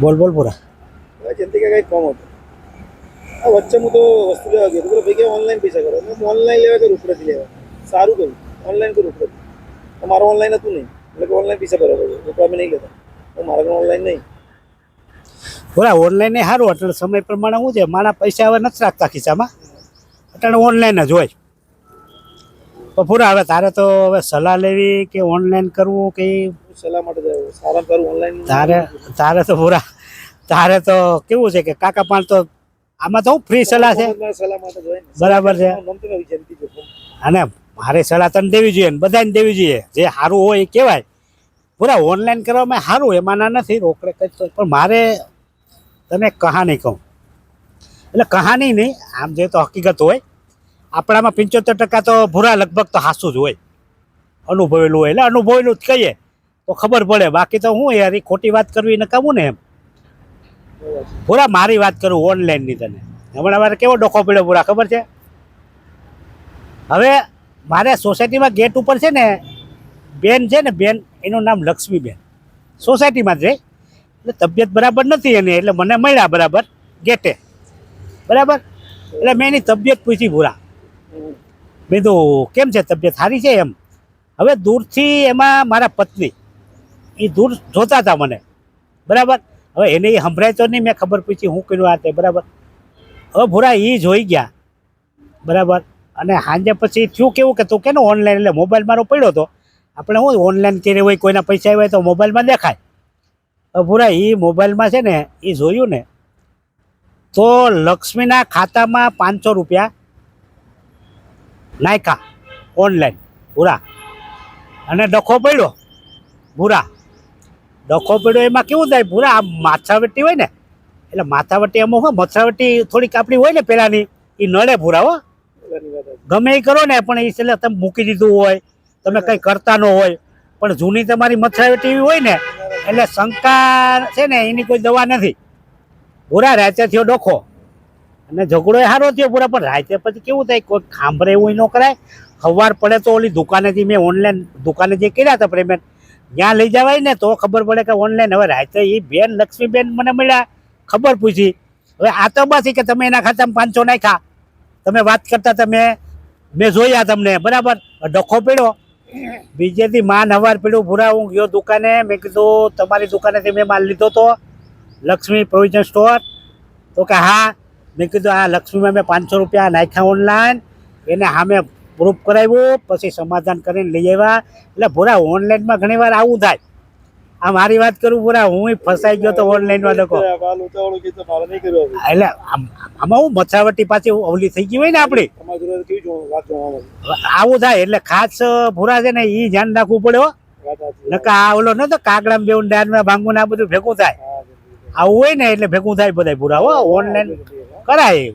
બોલ બોલ પૂરા. જયંતિ કંઈક કામ હતું. આ વચ્ચે હું તો વસ્તુ લેવા ગયો પેલો ભાઈ કે ઓનલાઈન પૈસા કરો. હું ઓનલાઈન લેવા કે રોકડેથી લેવા. સારું કર્યું. ઓનલાઈન કે રોકડેથી તો મારો ઓનલાઈન હતું નહીં. એટલે કે ઓનલાઈન પૈસા ભરવા પડે રોકડા અમે નહીં લેતા. તો મારા ઘરે ઓનલાઈન નહીં. બોલા ઓનલાઈન એ સારું એટલે સમય પ્રમાણે શું છે? મારા પૈસા હવે નથી રાખતા ખિસ્સામાં. એટલે ઓનલાઈન જ હોય. પણ પૂરા હવે તારે તો હવે સલાહ લેવી કે ઓનલાઈન કરવું કે માટે ઓનલાઈન તારે તારે તો પૂરા તારે તો કેવું છે કે કાકા પણ તો આમાં તો હું ફ્રી સલાહ છે. બરાબર છે. અને મારે સલાહ તને દેવી જોઈએ ને બધાને દેવી જોઈએ. જે સારું હોય એ કહેવાય. પૂરા ઓનલાઈન કરવામાં સારું એમાં ના નથી રોકડે કરતો પણ મારે તને કહાની કહું. એટલે કહાની નહીં આમ જે તો હકીકત હોય. આપણામાં પંચોતેર ટકા તો ભૂરા લગભગ તો હાસું જ હોય. અનુભવેલું હોય. એટલે અનુભવેલું જ કહીએ. તો ખબર પડે. બાકી તો હું યાર, એ ખોટી વાત કરવી નકામું ને એમ. પૂરા મારી વાત કરું ઓનલાઈનની તને. હમણાં મારે કેવો ડોકો પડ્યો પૂરા ખબર છે? હવે મારે સોસાયટીમાં ગેટ ઉપર છે ને, બેન છે ને, બેન, એનું નામ લક્ષ્મીબેન. સોસાયટીમાં જ રહે. એટલે તબિયત બરાબર નથી એની, એટલે મને મળ્યા બરાબર ગેટે. બરાબર? એટલે મેં એની તબિયત પૂછી ભૂરા મેં કીધું, કેમ છે તબિયત? સારી છે એમ? હવે દૂરથી એમાં મારા પત્ની એ દૂર જોતા હતા મને. બરાબર? હવે એને એ સંભળાય તો નહીં, મેં ખબર પૂછી હું કર્યું આ તે, બરાબર? હવે ભૂરા એ જોઈ ગયા. બરાબર? અને સાંજે પછી થયું કેવું કે તું કેનો ઓનલાઈન એટલે મોબાઈલ મારો પડ્યો હતો આપણે શું ઓનલાઈન કરે હોય, કોઈના પૈસા આવ્યા તો મોબાઈલમાં દેખાય. હવે ભૂરા એ મોબાઈલમાં છે ને એ જોયું ને, તો લક્ષ્મીના ખાતામાં પાંચસો રૂપિયા નાખ્યા ઓનલાઈન ભૂરા. અને ડખો પડ્યો, ભૂરા. ડખો પડ્યો એમાં કેવું થાય? ભૂરા, આમ માથાવટી હોય ને, એટલે માથાવટી એમાં હોય, મથાવટી થોડીક આપણી હોય ને પેલાની એ નડે ભૂરા હો. ગમે એ કરો ને, પણ એ છેલ્લે તમે મૂકી દીધું હોય, તમે કંઈ કરતા ન હોય. પણ જૂની તમારી મથાવટી હોય ને, એટલે શંકા છે ને, એની કોઈ દવા નથી. ભૂરા રાતે થયો ડોખો. અને ઝઘડો એ સારો થયો પૂરા પણ રાતે પછી કેવું થાય? કોઈ ખાંભરે એવું ન કરાય. સવાર પડે તો ઓલી દુકાનેથી મેં ઓનલાઈન દુકાને જે કર્યા હતા, પેમેન્ટ ત્યાં લઈ જવાય ને તો ખબર પડે કે ઓનલાઈન હવે રાતે એ બેન, લક્ષ્મીબેન મને મળ્યા. ખબર પૂછી. હવે આ તો બસ કે તમે એના ખાતામાં પાંચસો નાખ્યા. તમે વાત કરતા તમે, મેં જોયા તમને. બરાબર? ડખો પડ્યો. બીજેથી માન હવાર પીડ્યું. ભૂરા, હું ગયો દુકાને. મેં કીધું, તમારી દુકાનેથી મેં માલ લીધો તો, લક્ષ્મી પ્રોવિઝન સ્ટોર તો કે, હા. મેં કીધું, આ લક્ષ્મીમાં મેં પાંચસો રૂપિયા નાખ્યા ઓનલાઈન એને સામે પ્રૂફ કરાવ્યું પછી સમાધાન કરીને લઈ આવ્યા. એટલે ભૂરા ઓનલાઈનમાં ઘણી વાર આવું થાય. આ મારી વાત કરું ભૂરા હું ફસાઈ ગયો તો ઓનલાઈનમાં હવે. એટલે આમ- હું મથાવટી પાછી ઓલી થઈ ગઈ હોય ને આપણી. આવું થાય એટલે ખાસ ભૂરા છે ને એ ધ્યાન રાખવું પડે હો. નકા આ ઓલો નતો કાગડામ બેઉન ડાયનમાં ભાંગું આ બધું ભેગું થાય. આવું હોય ને એટલે ભેગું થાય બધા ભૂરા હો ઓનલાઈન. કરાય.